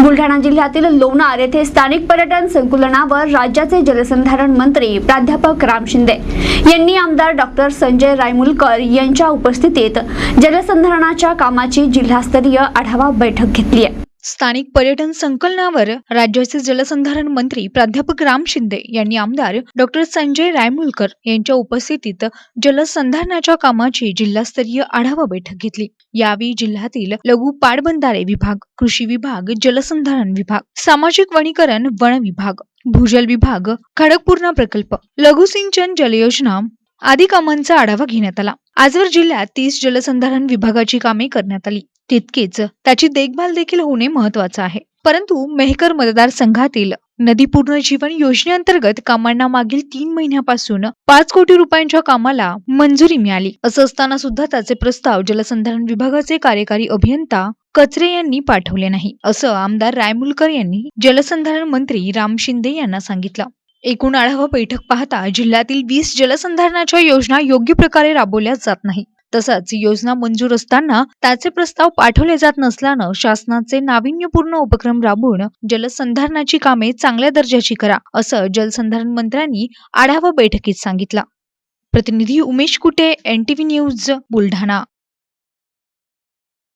बुलढाणा जिल्ह्यातील लोणार येथे स्थानिक पर्यटन संकुलनावर राज्याचे जलसंधारण मंत्री प्राध्यापक राम शिंदे यांनी आमदार डॉक्टर संजय रायमुलकर यांच्या उपस्थितीत जलसंधारणाच्या कामाची जिल्हास्तरीय आढावा बैठक घेतली आहे. स्थानिक पर्यटन संकलनावर राज्याचे जलसंधारण मंत्री प्राध्यापक राम शिंदे यांनी आमदार डॉक्टर संजय रायमुलकर यांच्या उपस्थितीत जलसंधारणाच्या कामाची जिल्हास्तरीय आढावा बैठक घेतली. यावेळी जिल्ह्यातील लघु पाटबंधारे विभाग कृषी विभाग जलसंधारण विभाग सामाजिक वनीकरण वन विभाग भूजल विभाग खडकपूर्णा प्रकल्प लघुसिंचन जलयोजना आदी कामांचा आढावा घेण्यात आला. आजवर जिल्ह्यात तीस जलसंधारण विभागाची कामे करण्यात आली. तितकेच. त्याची देखभाल देखील होणे महत्वाचं आहे. परंतु मेहकर मतदारसंघातील नदी पूर्ण जीवन योजनेअंतर्गत कामांना मागील तीन महिन्यापासून पाच कोटी रुपयांच्या कामाला मंजुरी मिळाली. असं असताना सुद्धा त्याचे प्रस्ताव जलसंधारण विभागाचे कार्यकारी अभियंता कचरे यांनी पाठवले नाही असं आमदार रायमुलकर यांनी जलसंधारण मंत्री राम शिंदे यांना सांगितलं. एकूण आढावा बैठक पाहता जिल्ह्यातील वीस जलसंधारणाच्या योजना योग्य प्रकारे राबवल्या जात नाही तसंच योजना मंजूर असताना त्याचे प्रस्ताव पाठवले जात नसल्यानं शासनाचे नाविन्यपूर्ण उपक्रम राबवून जलसंधारणाची कामे चांगल्या दर्जाची करा असं जलसंधारण मंत्र्यांनी आढावा बैठकीत सांगितलं. प्रतिनिधी उमेश कुटे एनटीव्ही न्यूज बुलढाणा.